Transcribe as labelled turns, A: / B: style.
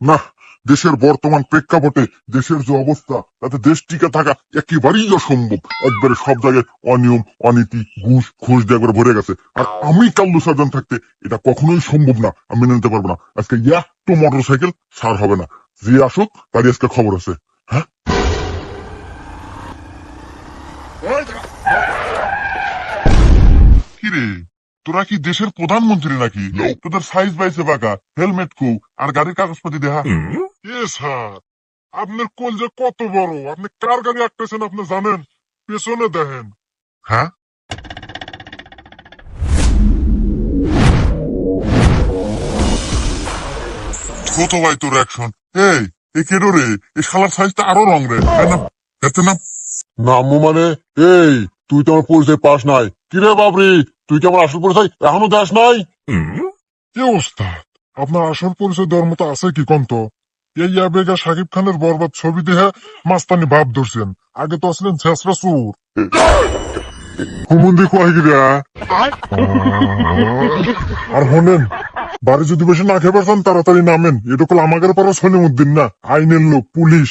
A: না, দেশের বর্তমান প্রেক্ষাপটে দেশের যে অবস্থা, তাতে দেশ টিকে থাকা একেবারেই অসম্ভব। একবারে সব জায়গায় অনিয়ম, অনীতি, ঘুষ ঘুষ দিয়ে একবারে ভরে গেছে। আর আমি কাল্লু সার্জন থাকতে এটা কখনোই সম্ভব না, আমি মেনে নিতে পারব না। আজকে একটু মোটর সাইকেল সার হবে না। যে আসুক, তারই আজকে খবর আছে। হ্যাঁ? কিরে? তোরা কি দেশের প্রধানমন্ত্রী নাকি? তোদের সাইজ বাইসে বাঁকা হেলমেট কু আর গাড়ির কাগজপাতি দেখা এ স্যার আপনার কোল যে কত বড় আপনি কার গাড়ি আঁকতেছেন আপনি জানেন? পেছনে দেখেন। হ্যাঁ? কত ভাই তোর অ্যাকশন এই এই কেডো রে এই শালার সাইজটা আরও রং রে। না এতে না নামু মানে এই তুই তো আমার পরিচয় পাস নাই। কিরে বাবরি তুই কি আমার আসল পরিচয় এখনও দাস নাই? কি ওস্তাদ আপনার আসল পরিচয় দেওয়ার মতো আছে কি কন্ত? এই আবেগা সাকিব খানের বরবাদ ছবি দেখে মাস্তানি ভাব ধরছেন। আগে তো আসলেন ছেসরা সুর হুমুন্দি কয় গিরা আর হনেন বাড়ি যদি বেশি না খেয়ে পারতাম তাড়াতাড়ি নামেন। এটা আমাদের পাড়া সলিমুদ্দিন না। আইনের লোক পুলিশ।